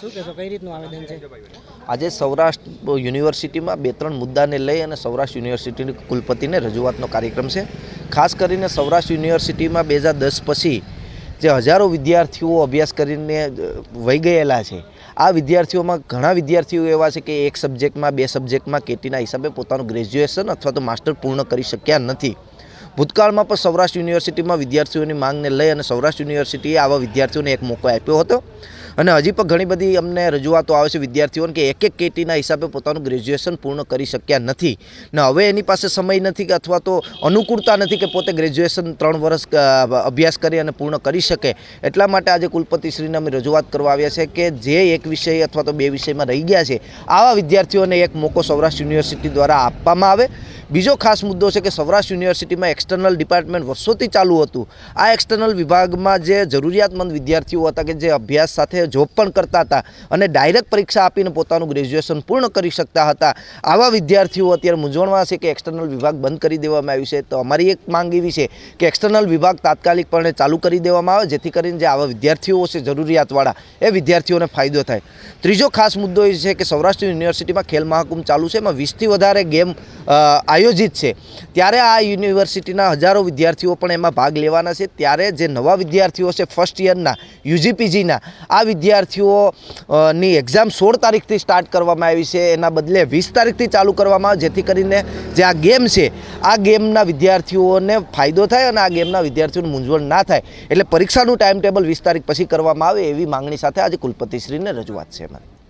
શું કહેશો આજે સૌરાષ્ટ્ર યુનિવર્સિટીમાં બે ત્રણ મુદ્દાને લઈ અને સૌરાષ્ટ્ર યુનિવર્સિટીની કુલપતિને રજૂઆતનો કાર્યક્રમ છે. ખાસ કરીને સૌરાષ્ટ્ર યુનિવર્સિટીમાં બે હજાર દસ પછી જે હજારો વિદ્યાર્થીઓ અભ્યાસ કરીને વહી ગયેલા છે. આ વિદ્યાર્થીઓમાં ઘણા વિદ્યાર્થીઓ એવા છે કે એક સબ્જેક્ટમાં, બે સબ્જેક્ટમાં કેટીના હિસાબે પોતાનું ગ્રેજ્યુએશન અથવા તો માસ્ટર પૂર્ણ કરી શક્યા નથી. ભૂતકાળમાં પણ સૌરાષ્ટ્ર યુનિવર્સિટીમાં વિદ્યાર્થીઓની માંગને લઈ અને સૌરાષ્ટ્ર યુનિવર્સિટીએ આવા વિદ્યાર્થીઓને એક મોકો આપ્યો હતો. અને હજી પણ ઘણી બધી અમને રજૂઆતો આવે છે વિદ્યાર્થીઓને કે એક એક કેટીના હિસાબે પોતાનું ગ્રેજ્યુએશન પૂર્ણ કરી શક્યા નથી. ને, હવે એની પાસે સમય નથી કે અથવા તો અનુકૂળતા નથી કે પોતે ગ્રેજ્યુએશન ત્રણ વર્ષ અભ્યાસ કરી અને પૂર્ણ કરી શકે. એટલા માટે આજે કુલપતિશ્રીને અમે રજૂઆત કરવા આવ્યા છે કે જે એક વિષય અથવા તો બે વિષયમાં રહી ગયા છે, આવા વિદ્યાર્થીઓને એક મોકો સૌરાષ્ટ્ર યુનિવર્સિટી દ્વારા આપવામાં આવે. બીજો ખાસ મુદ્દો છે કે સૌરાષ્ટ્ર યુનિવર્સિટીમાં એક્સટર્નલ ડિપાર્ટમેન્ટ વર્ષોથી ચાલુ હતું. આ એક્સટર્નલ વિભાગમાં જે જરૂરિયાતમંદ વિદ્યાર્થીઓ હતા કે જે અભ્યાસ સાથે જોબ પણ કરતા હતા અને ડાયરેક્ટ પરીક્ષા આપીને પોતાનું ગ્રેજ્યુએશન પૂર્ણ કરી શકતા હતા. આવા વિદ્યાર્થીઓ અત્યારે મૂંઝવણમાં છે કે એક્સટર્નલ વિભાગ બંધ કરી દેવામાં આવ્યું છે. તો અમારી એક માંગ એવી છે કે એક્સટર્નલ વિભાગ તાત્કાલિકપણે ચાલુ કરી દેવામાં આવે જેથી કરીને જે આવા વિદ્યાર્થીઓ છે જરૂરિયાતવાળા એ વિદ્યાર્થીઓને ફાયદો થાય. ત્રીજો ખાસ મુદ્દો એ છે કે સૌરાષ્ટ્ર યુનિવર્સિટીમાં ખેલ મહાકુંભ ચાલુ છે. એમાં વીસથી વધારે ગેમ અ, આયોજિત છે. ત્યારે આ યુનિવર્સિટીના હજારો વિદ્યાર્થીઓ પણ એમાં ભાગ લેવાના છે. ત્યારે જે નવા વિદ્યાર્થીઓ છે ફર્સ્ટ યરના યુજીપીજીના આ વિદ્યાર્થીઓની એક્ઝામ સોળ તારીખથી સ્ટાર્ટ કરવામાં આવી છે. એના બદલે વીસ તારીખથી ચાલુ કરવામાં આવે, જેથી કરીને જે આ ગેમ છે, આ ગેમના વિદ્યાર્થીઓને ફાયદો થાય અને આ ગેમના વિદ્યાર્થીઓને મૂંઝવણ ના થાય. એટલે પરીક્ષાનું ટાઈમ ટેબલ વીસ તારીખ પછી કરવામાં આવે એવી માંગણી સાથે આજે કુલપતિશ્રીને રજૂઆત છે અમારી